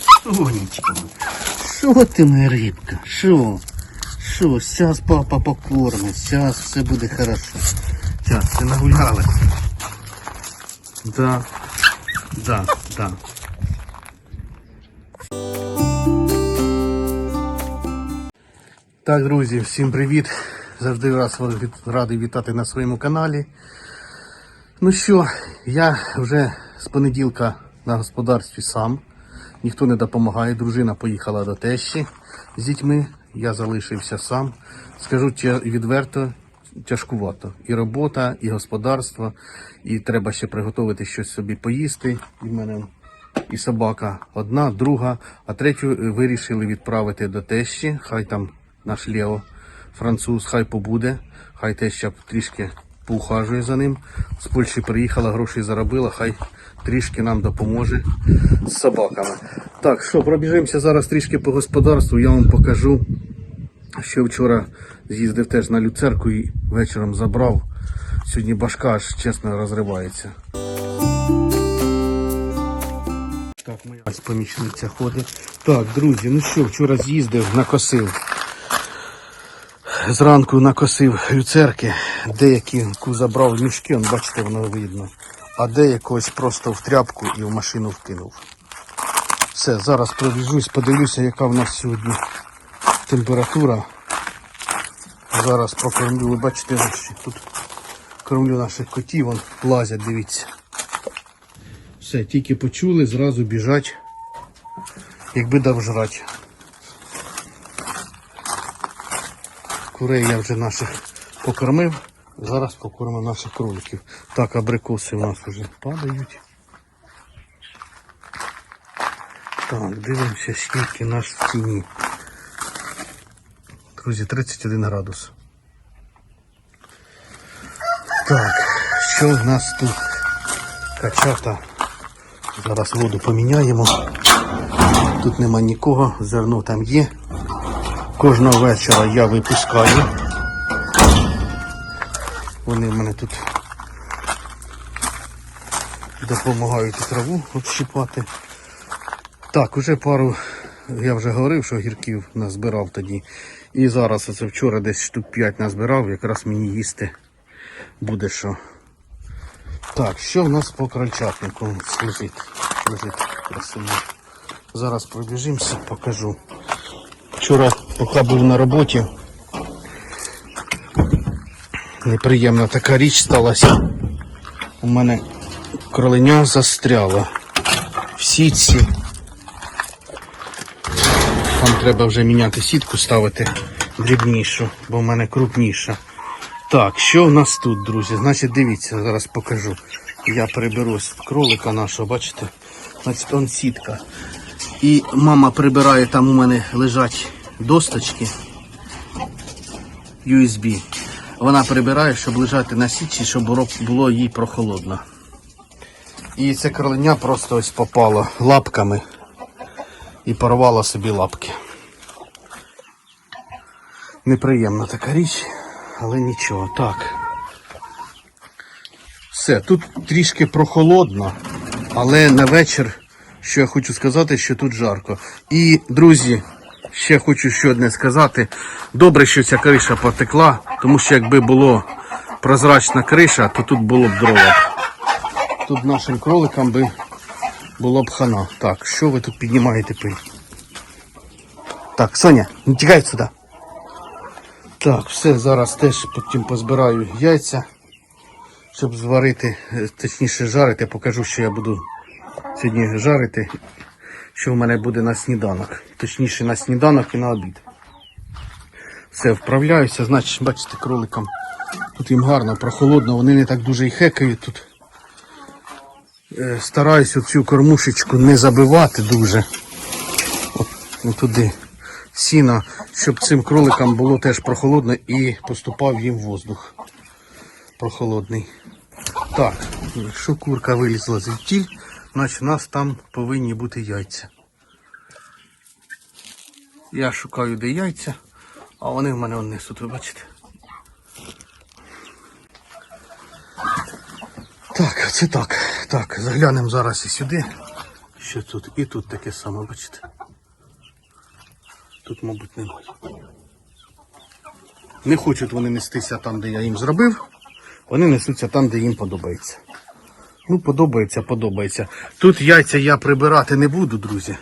Сонечко. Що ти моя рибка? Що? Що? Зараз папа покормить, зараз все буде хорошо. Зараз ти нагулялась. Да. Да, да. Так, друзі, всім привіт. Завжди раз вас радий вітати на своєму каналі. Ну що, я вже з понеділка на господарстві сам. Ніхто не допомагає. Дружина поїхала до тещі з дітьми. Я залишився сам. Скажу відверто, тяжкувато. І робота, і господарство, і треба ще приготувати щось собі поїсти. І в мене і собака одна, друга, а третю е, вирішили відправити до тещі. Хай там наш Лео, француз, хай побуде, хай теща трішки поухажує за ним. З Польщі приїхала, гроші заробила, хай трішки нам допоможе з собаками. Так, що, пробіжимося зараз трішки по господарству, я вам покажу, що вчора з'їздив теж на люцерку і вечором забрав. Сьогодні башка аж чесно розривається. Так, моя помічниця ходить. Так, друзі, ну що, вчора з'їздив, накосив. Зранку накосив люцерки, деякі забрав мішки, он, бачите, воно видно. А деякось просто в тряпку і в машину вкинув. Все, зараз пробіжусь, подивлюся, яка в нас сьогодні температура. Зараз покормлю, ви бачите, ось тут кормлю наших котів, вон лазять, дивіться. Все, тільки почули, зразу біжать, якби дав жрать. Курей я вже наших покормив. Зараз покормив наших кроликів. Так, абрикоси у нас вже падають. Так, дивимося, скільки наш в тіні. Друзі, 31 градус. Так, що в нас тут? Качата. Зараз воду поміняємо. Тут нема нікого, зерно там є. Кожного вечора я випускаю. Вони в мене тут допомагають траву общипати. Так, уже пару, я вже говорив, що гірків назбирав тоді. І зараз оце вчора десь штук 5 назбирав, якраз мені їсти буде що. Так, що в нас по крольчатнику лежить? Лежить красиво. Зараз пробіжимося, покажу. Вчора, поки був на роботі, неприємна така річ сталася. У мене кроленя застряло в сітці. Там треба вже міняти сітку, ставити дрібнішу, бо в мене крупніша. Так, що в нас тут, друзі? Значить, дивіться, зараз покажу. Я приберу кролика нашого, бачите? Значить, он сітка. І мама прибирає, там у мене лежать досточки USB. Вона прибирає, щоб лежати на січі, щоб було- їй прохолодно. І це кроленя просто ось попало лапками і порвало собі лапки. Неприємна така річ, але нічого. Так. Все, тут трішки прохолодно, але на вечір, що я хочу сказати, що тут жарко. І, друзі, ще хочу ще одне сказати. Добре, що ця криша потекла, тому що якби було прозрачна криша, то тут було б дрова. Тут нашим кроликам би було б хана. Так, що ви тут піднімаєте пиль? Так, Соня, не тікай сюди. Так, все, зараз теж потім позбираю яйця, щоб зварити, е, точніше жарити, покажу, що я буду сьогодні жарити, що в мене буде на сніданок. Точніше на сніданок і на обід. Все, вправляюся, значить, бачите, кроликам тут їм гарно, прохолодно, вони не так дуже і хекають тут. Е, Стараюсь оцю кормушечку не забивати дуже. От, от туди сіна, щоб цим кроликам було теж прохолодно і поступав їм воздух прохолодний. Так, якщо курка вилізла звідтіль, значить у нас там повинні бути яйця. Я шукаю де яйця, а вони в мене он несуть, ви бачите. Так, це так. Так, заглянемо зараз і сюди. Ще тут. І тут таке саме, бачите. Тут, мабуть, немає. Не хочуть вони нестися там, де я їм зробив. Вони несуться там, де їм подобається. Ну, подобається, подобається. Тут яйця я прибирати не буду, друзі.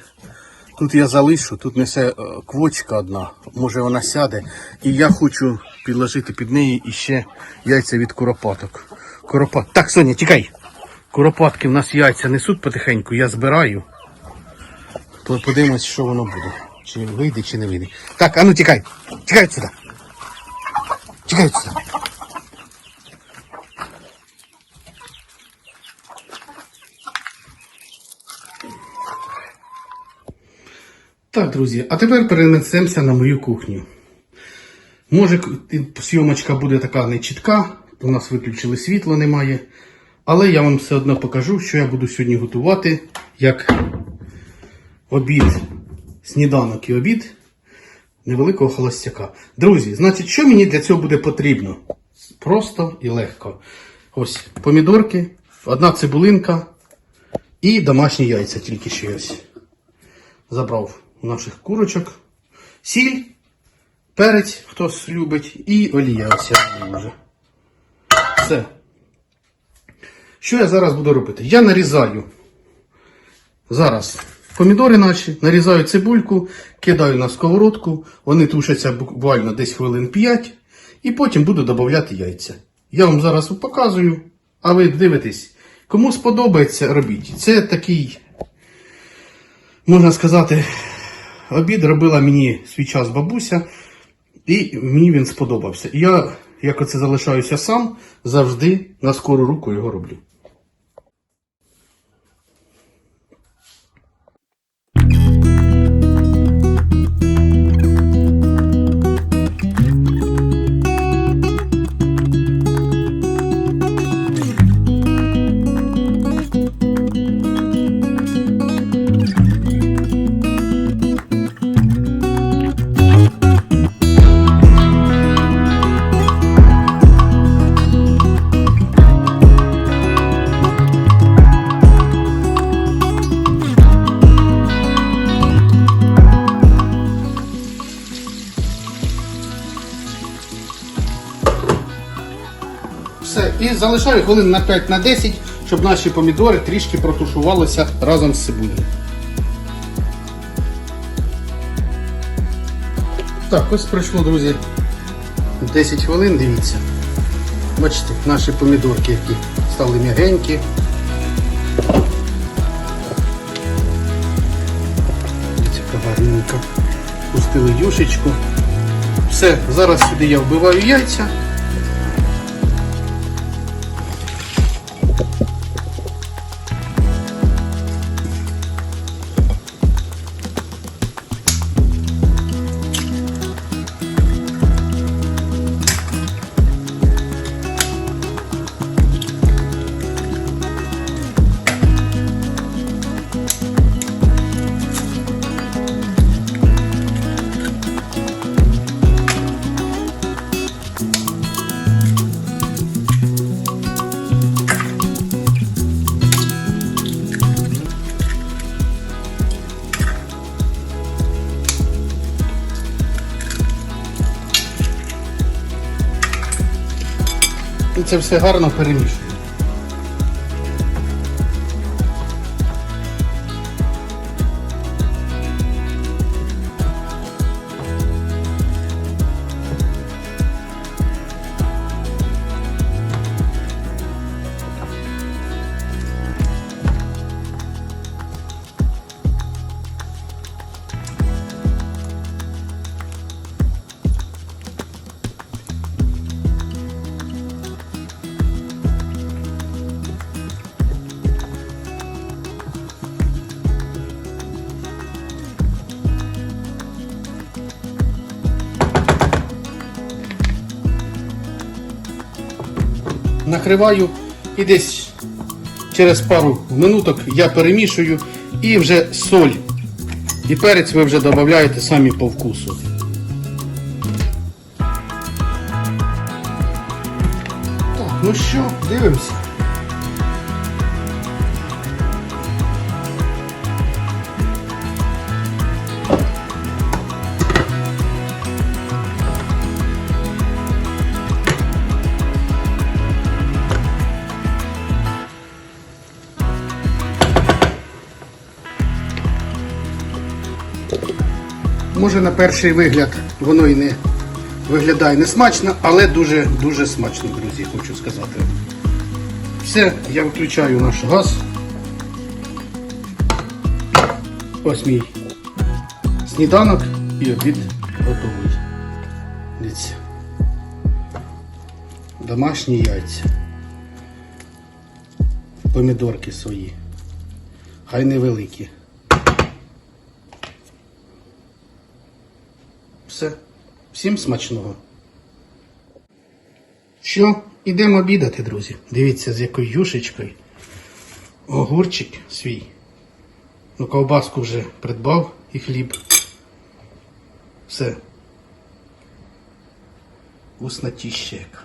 Тут я залишу, тут несе е, квочка одна, може вона сяде. І я хочу підложити під неї іще яйця від куропаток. Куропат. Так, Соня, тікай. Куропатки в нас яйця несуть потихеньку, я збираю. То подивимось, що воно буде. Чи вийде, чи не вийде. Так, а ну тікай. Тікай сюди. Тікай сюди. Так, друзі, а тепер перенесемося на мою кухню. Може, зйомочка буде така нечітка, у нас виключили світло, немає. Але я вам все одно покажу, що я буду сьогодні готувати як обід, сніданок і обід невеликого холостяка. Друзі, значить, що мені для цього буде потрібно? Просто і легко. Ось помідорки, одна цибулинка і домашні яйця, тільки що ось забрав наших курочок. Сіль, перець, хтось любить, і олія. Ось вже. Все. Що я зараз буду робити? Я нарізаю зараз помідори наші, нарізаю цибульку, кидаю на сковородку, вони тушаться буквально десь хвилин 5, і потім буду додавати яйця. Я вам зараз показую, а ви дивитесь. Кому сподобається, робіть. Це такий можна сказати, обід робила мені свій час бабуся, і мені він сподобався. Я, як оце залишаюся сам, завжди на скору руку його роблю. Залишаю хвилин на 5 на 10, щоб наші помідори трішки протушувалися разом з цибулею. Так, ось пройшло, друзі, 10 хвилин, дивіться. Бачите, наші помідорки, які стали м'ягенькі. Дивіться, яка. Пустили юшечку. Все, зараз сюди я вбиваю яйця. І це все гарно перемішую. Накриваю і десь через пару минуток я перемішую і вже соль і перець ви вже додаєте самі по вкусу. Так, ну що, дивимося. Може на перший вигляд воно і не виглядає не смачно, але дуже дуже смачно, друзі, хочу сказати. Все, я виключаю наш газ. Ось мій сніданок і обід готовий. Дивіться. Домашні яйця. Помідорки свої. Хай невеликі. Все. Всім смачного. Що, ідемо обідати, друзі. Дивіться, з якою юшечкою. Огурчик свій. Ну, ковбаску вже придбав і хліб. Все. Вкуснотіще яка.